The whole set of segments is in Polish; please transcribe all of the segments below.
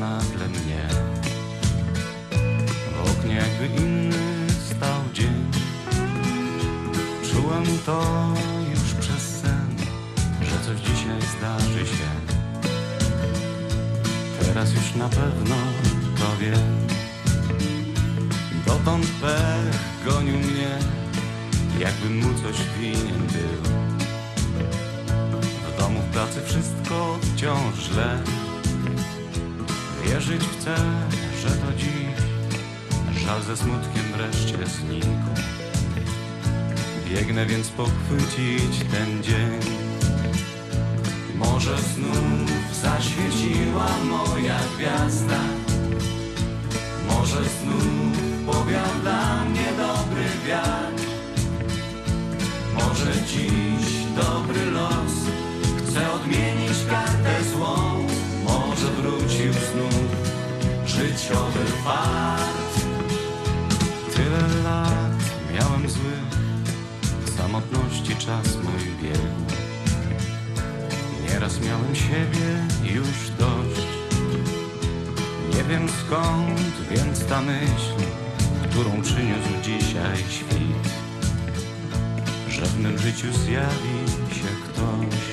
nagle mnie. W oknie jakby inny stał dzień. Czułem to już przez sen Że coś dzisiaj zdarzy się. Teraz już na pewno to wiem. Dotąd pech gonił mnie Jakbym mu coś winien był. W domu, w pracy wszystko wciąż źle Wierzyć chcę, że to dziś Żal ze smutkiem wreszcie znikł. Biegnę więc pochwycić ten dzień. Może znów zaświeciła moja gwiazda. Może znów powiada mnie dobry wiatr. Może dziś życiowy fart. Tyle lat miałem złych W samotności czas mój biegł. Nieraz miałem siebie już dość. Nie wiem skąd, więc ta myśl Którą przyniósł dzisiaj świt. Że w mym życiu zjawi się ktoś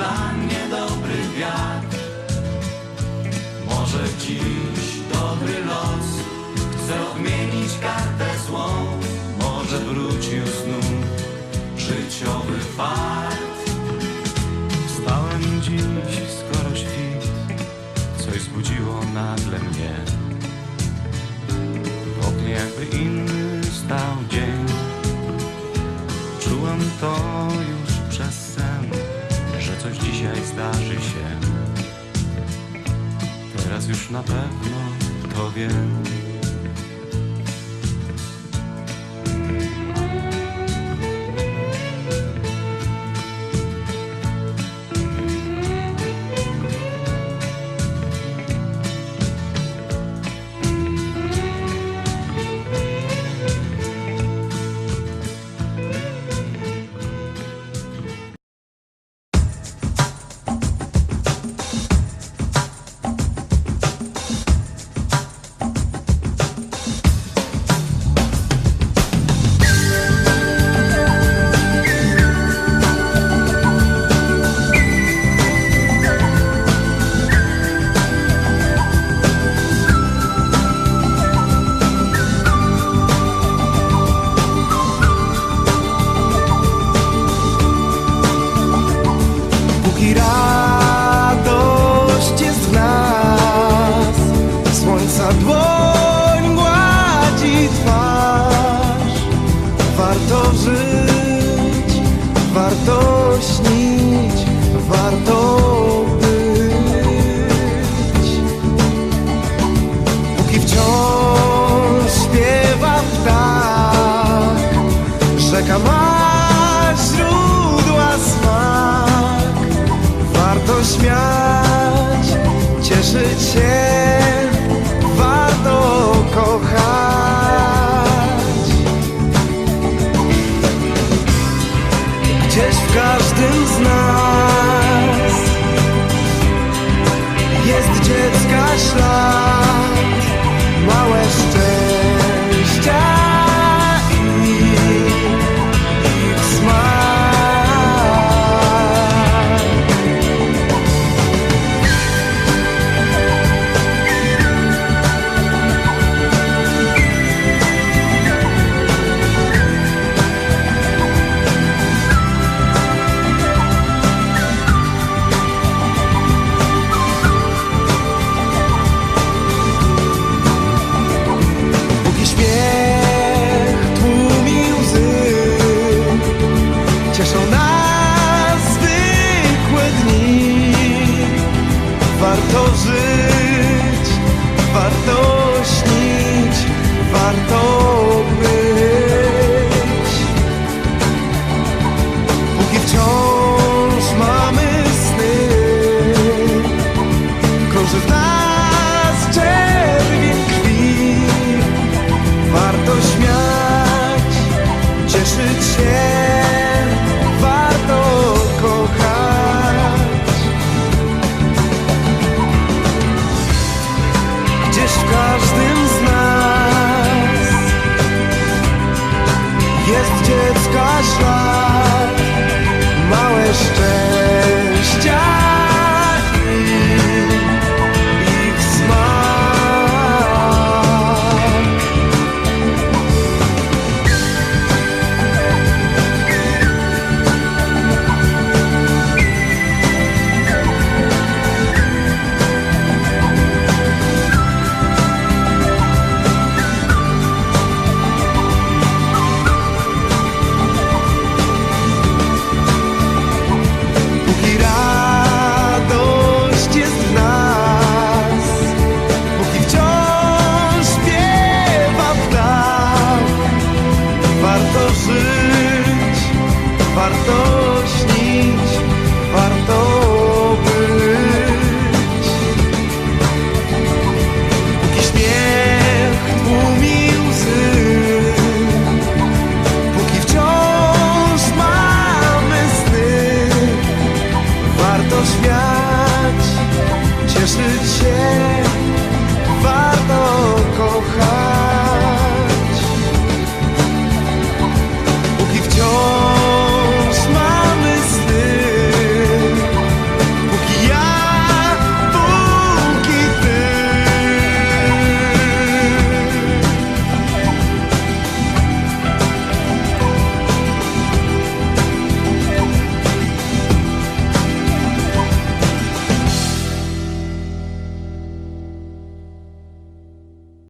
by now. Na pewno to wiem understand parto.